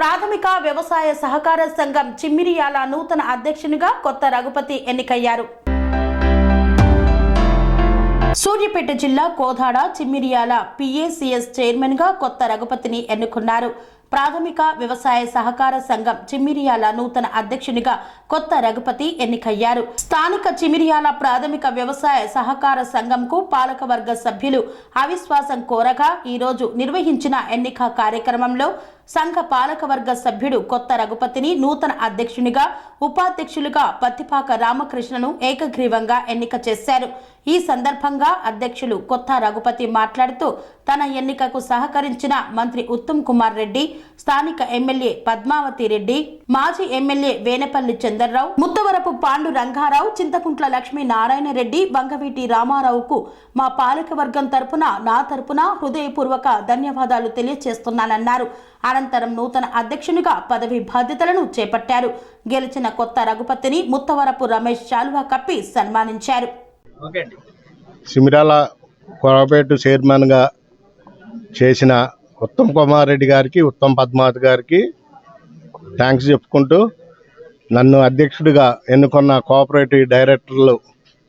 ప్రాథమిక వ్యవసాయ సహకార సంఘం చిమ్మిరియాల నూతన అధ్యక్షునిగా కొత్త రఘుపతి ఎన్నికయ్యారు. సూర్యాపేట జిల్లా కోదాడ చిమ్మిరియాల పిఏసిఎస్ చైర్మన్గా కొత్త రఘుపతిని ఎన్నుకున్నారు. ప్రాథమిక వ్యవసాయ సహకార సంఘం చిమ్మిరియాల నూతన అధ్యక్షునిగా కొత్త రఘుపతి ఎన్నికయ్యారు. స్థానిక చిమిరియాల ప్రాథమిక వ్యవసాయ సహకార సంఘంకు పాలకవర్గ సభ్యులు అవిశ్వాసం కోరగా ఈ రోజు నిర్వహించిన ఎన్నిక కార్యక్రమంలో సంఘ పాలకవర్గ సభ్యుడు కొత్త రఘుపతిని నూతన అధ్యక్షునిగా ఉపాధ్యక్షులుగా పత్తిపాక రామకృష్ణను ఏకగ్రీవంగా ఎన్నిక చేశారు. ఈ సందర్భంగా అధ్యక్షులు కొత్త రఘుపతి మాట్లాడుతూ తన ఎన్నికకు సహకరించిన మంత్రి ఉత్తమ్ కుమార్ రెడ్డి స్థానిక ఎమ్మెల్యే పద్మావతి రెడ్డి మాజీ ఎమ్మెల్యే వేనపల్లి చందర్రావు ముత్తవరపు పాండు రంగారావు చింతకుంట్ల లక్ష్మీ నారాయణ రెడ్డి వంగవీటి రామారావుకు మా పాలకవర్గం తరపున నా తరపున హృదయపూర్వక ధన్యవాదాలు తెలియజేస్తున్నానన్నారు అనంతరం నూతన అధ్యక్షునిగా పదవి బాధ్యతలను చేపట్టారు. గెలిచిన కొత్త రఘుపతిని ముత్తవరపు రమేష్ శాలువా కప్పి సన్మానించారు. సిమిరాల కొరపేట చైర్మన్గా చేసిన ఉత్తమ్ కుమార్ రెడ్డి గారికి ఉత్తమ్ పద్మావతి గారికి థ్యాంక్స్ చెప్పుకుంటూ నన్ను అధ్యక్షుడిగా ఎన్నుకున్న కోఆపరేటివ్ డైరెక్టర్లు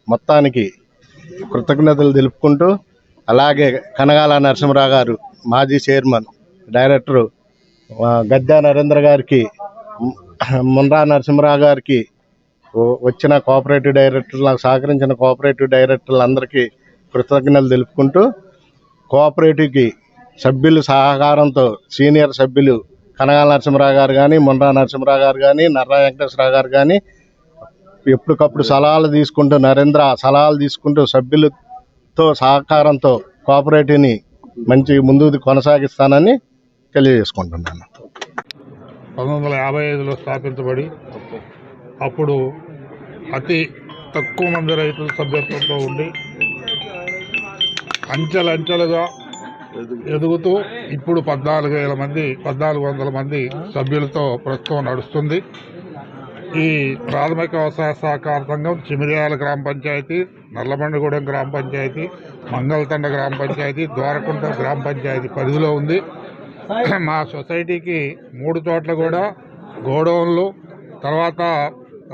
మొత్తానికి కృతజ్ఞతలు తెలుపుకుంటూ అలాగే కనగాల నరసింహరావు గారు మాజీ చైర్మన్ డైరెక్టరు గద్దా నరేంద్ర గారికి మున్రా నరసింహరావు గారికి వచ్చిన కోఆపరేటివ్ డైరెక్టర్లు నాకు సహకరించిన కోఆపరేటివ్ డైరెక్టర్లందరికీ కృతజ్ఞతలు తెలుపుకుంటూ కోఆపరేటివ్కి సభ్యులు సహకారంతో సీనియర్ సభ్యులు కనగాల నరసింహరావు గారు కానీ మున్రా నరసింహరావు గారు కానీ నర్రా వెంకటేశ్వరరావు గారు కానీ ఎప్పటికప్పుడు సలహాలు తీసుకుంటూ నరేంద్ర సలహాలు తీసుకుంటూ సభ్యులతో సహకారంతో కోఆపరేటివ్ని మంచి ముందుకు కొనసాగిస్తానని తెలియజేసుకుంటున్నాను. పంతొమ్మిది వందల యాభై ఐదులో స్థాపించబడి అప్పుడు అతి తక్కువ మంది రైతులు సభ్యత్వంతో ఉండి అంచెలంచెలుగా ఎదుగుతూ ఇప్పుడు పద్నాలుగు వేల మంది పద్నాలుగు వందల మంది సభ్యులతో ప్రస్తుతం నడుస్తుంది. ఈ ప్రాథమిక వ్యవసాయ సహకార సంఘం చిమిరియాల గ్రామ పంచాయతీ నల్లబండగూడెం గ్రామ పంచాయతీ మంగళతండ గ్రామ పంచాయతీ ద్వారకుంట గ్రామ పంచాయతీ పరిధిలో ఉంది. మా సొసైటీకి మూడు చోట్ల కూడా గోడౌన్లు తర్వాత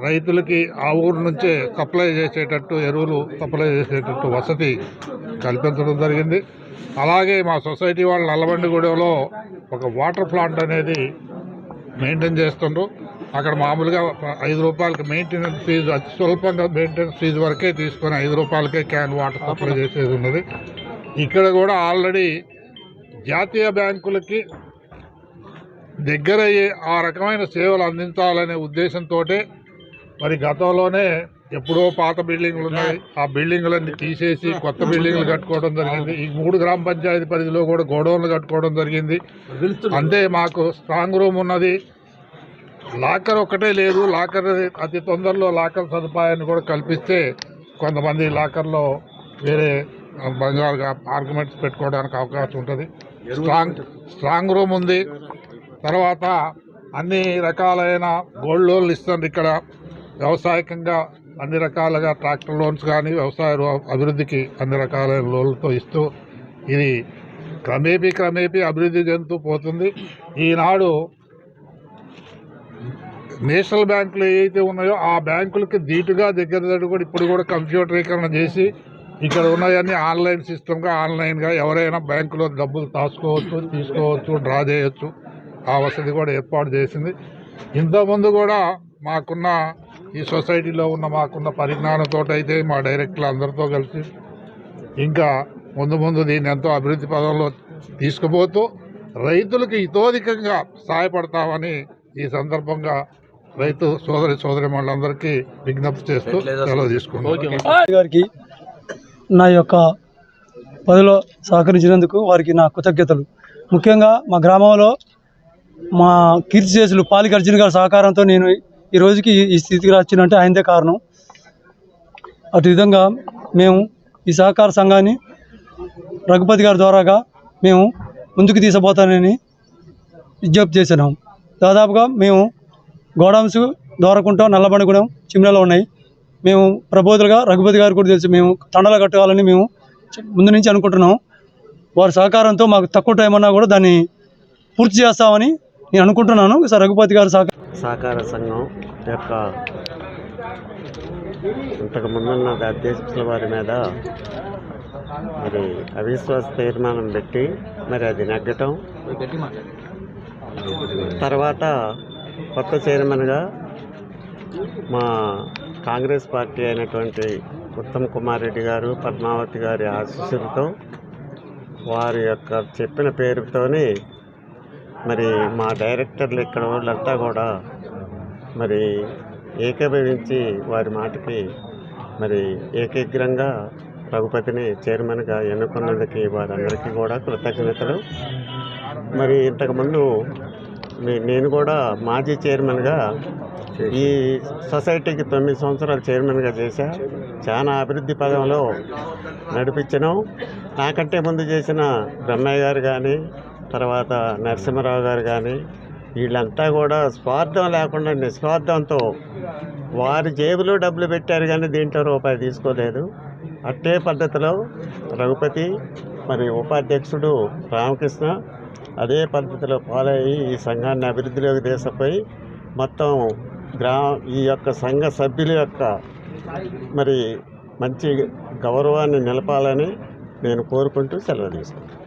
రైతులకి ఆ ఊరు నుంచే సప్లై చేసేటట్టు ఎరువులు సప్లై చేసేటట్టు వసతి కల్పించడం జరిగింది. అలాగే మా సొసైటీ వాళ్ళు నల్లబండిగూడెంలో ఒక వాటర్ ప్లాంట్ అనేది మెయింటైన్ చేస్తుండ్రు. అక్కడ మామూలుగా ఐదు రూపాయలకి మెయింటెనెన్స్ ఫీజు అతి స్వల్పంగా మెయింటెనెన్స్ ఫీజు వరకే తీసుకొని ఐదు రూపాయలకే క్యాన్ వాటర్ సప్లై చేసేది ఉన్నది. ఇక్కడ కూడా ఆల్రెడీ జాతీయ బ్యాంకులకి దగ్గరయ్యే ఆ రకమైన సేవలు అందించాలనే ఉద్దేశంతో మరి గతంలోనే ఎప్పుడో పాత బిల్డింగ్లు ఉన్నాయి ఆ బిల్డింగ్లన్నీ తీసేసి కొత్త బిల్డింగ్లు కట్టుకోవడం జరిగింది. ఈ మూడు గ్రామ పంచాయతీ పరిధిలో కూడా గోడౌన్లు కట్టుకోవడం జరిగింది. అంతే మాకు స్ట్రాంగ్ రూమ్ ఉన్నది. లాకర్ ఒకటే లేదు. లాకర్ అతి తొందరలో లాకర్ సదుపాయాన్ని కూడా కల్పిస్తే కొంతమంది లాకర్లో వేరే బంగారు ఆర్గ్యుమెంట్స్ పెట్టుకోవడానికి అవకాశం ఉంటుంది. స్ట్రాంగ్ స్ట్రాంగ్ రూమ్ ఉంది. తర్వాత అన్ని రకాలైన గోల్డ్ లోన్లు ఇస్తుంది ఇక్కడ. వ్యవసాయకంగా అన్ని రకాలుగా ట్రాక్టర్ లోన్స్ కానీ వ్యవసాయ అభివృద్ధికి అన్ని రకాలైన లోన్లతో ఇస్తూ ఇది క్రమేపీ క్రమేపీ అభివృద్ధి చెందుతూ పోతుంది. ఈనాడు నేషనల్ బ్యాంకులు ఏవైతే ఉన్నాయో ఆ బ్యాంకులకి ధీటుగా దగ్గర దగ్గర కూడా ఇప్పుడు కూడా కంప్యూటరీకరణ చేసి ఇక్కడ ఉన్నాయన్నీ ఆన్లైన్ సిస్టమ్గా ఆన్లైన్గా ఎవరైనా బ్యాంకులో డబ్బులు దాచుకోవచ్చు తీసుకోవచ్చు డ్రా చేయొచ్చు. ఆ వసతి కూడా ఏర్పాటు చేసింది. ఇంతకుముందు కూడా మాకున్న ఈ సొసైటీలో ఉన్న మాకున్న పరిజ్ఞానంతో అయితే మా డైరెక్టర్లు అందరితో కలిసి ఇంకా ముందు ముందు దీన్ని ఎంతో అభివృద్ధి పదంలో తీసుకుపోతూ రైతులకు ఇతోధికంగా సహాయపడతామని ఈ సందర్భంగా రైతు సోదరి సోదరి వాళ్ళందరికీ విజ్ఞప్తి చేస్తూ సెలవు తీసుకుంటాం గారికి నా యొక్క పనిలో సహకరించినందుకు వారికి నా కృతజ్ఞతలు. ముఖ్యంగా మా గ్రామంలో మా కీర్తి చేసులు పాలిక అర్జున్ గారి సహకారంతో నేను ఈ రోజుకి ఈ స్థితికి వచ్చినంటే ఆయనదే కారణం. అటు విధంగా మేము ఈ సహకార సంఘాన్ని రఘుపతి గారి ద్వారాగా మేము ముందుకు తీసుకుపోతానని విజ్ఞప్తి చేసినాం. దాదాపుగా మేము గోడౌన్స్ దోరకుంటాం నల్లబండగూడెం చిమ్లలో ఉన్నాయి. మేము ప్రబోధులుగా రఘుపతి గారు కూడా తెలుసు మేము తండలు కట్టుకోవాలని మేము ముందు నుంచి అనుకుంటున్నాం. వారి సహకారంతో మాకు తక్కువ టైం అన్నా కూడా దాన్ని పూర్తి చేస్తామని నేను అనుకుంటున్నాను. సార్ రఘుపతి గారు సహకారం సహకార సంఘం యొక్క ఇంతకు ముందున్న అధ్యక్షుల వారి మీద మరి అవిశ్వాస తీర్మానం పెట్టి మరి అది నెగ్గటం. తర్వాత కొత్త చైర్మన్గా మా కాంగ్రెస్ పార్టీ అయినటువంటి ఉత్తమ్ కుమార్ రెడ్డి గారు పద్మావతి గారి ఆశీస్సులతో వారి యొక్క చెప్పిన పేరుతోనే మరి మా డైరెక్టర్లు ఇక్కడ వాళ్ళంతా కూడా మరి ఏకీభవించి వారి మాటకి మరి ఏకగ్రంగా రఘుపతిని చైర్మన్గా ఎన్నుకున్నందుకు వారందరికీ కూడా కృతజ్ఞతలు. మరి ఇంతకుముందు నేను కూడా మాజీ చైర్మన్గా ఈ సొసైటీకి తొమ్మిది సంవత్సరాలు చైర్మన్గా చేశా. చాలా అభివృద్ధి పదంలో నడిపించను. నాకంటే ముందు చేసిన బ్రహ్మయ్య గారు కానీ తర్వాత నరసింహరావు గారు కానీ వీళ్ళంతా కూడా స్వార్థం లేకుండా నిస్వార్థంతో వారి జేబులో డబ్బులు పెట్టారు కానీ దీంట్లో రూపాయి తీసుకోలేదు. అట్టే పద్ధతిలో రఘుపతి మరి ఉపాధ్యక్షుడు రామకృష్ణ అదే పద్ధతిలో ఫాలో అయ్యి ఈ సంఘాన్ని అభివృద్ధిలోకి తీసుకుపోయి మొత్తం గ్రామ ఈ యొక్క సంఘ సభ్యుల యొక్క మరి మంచి గౌరవాన్ని నిలపాలని నేను కోరుకుంటూ సెలవు తీసుకుంటాను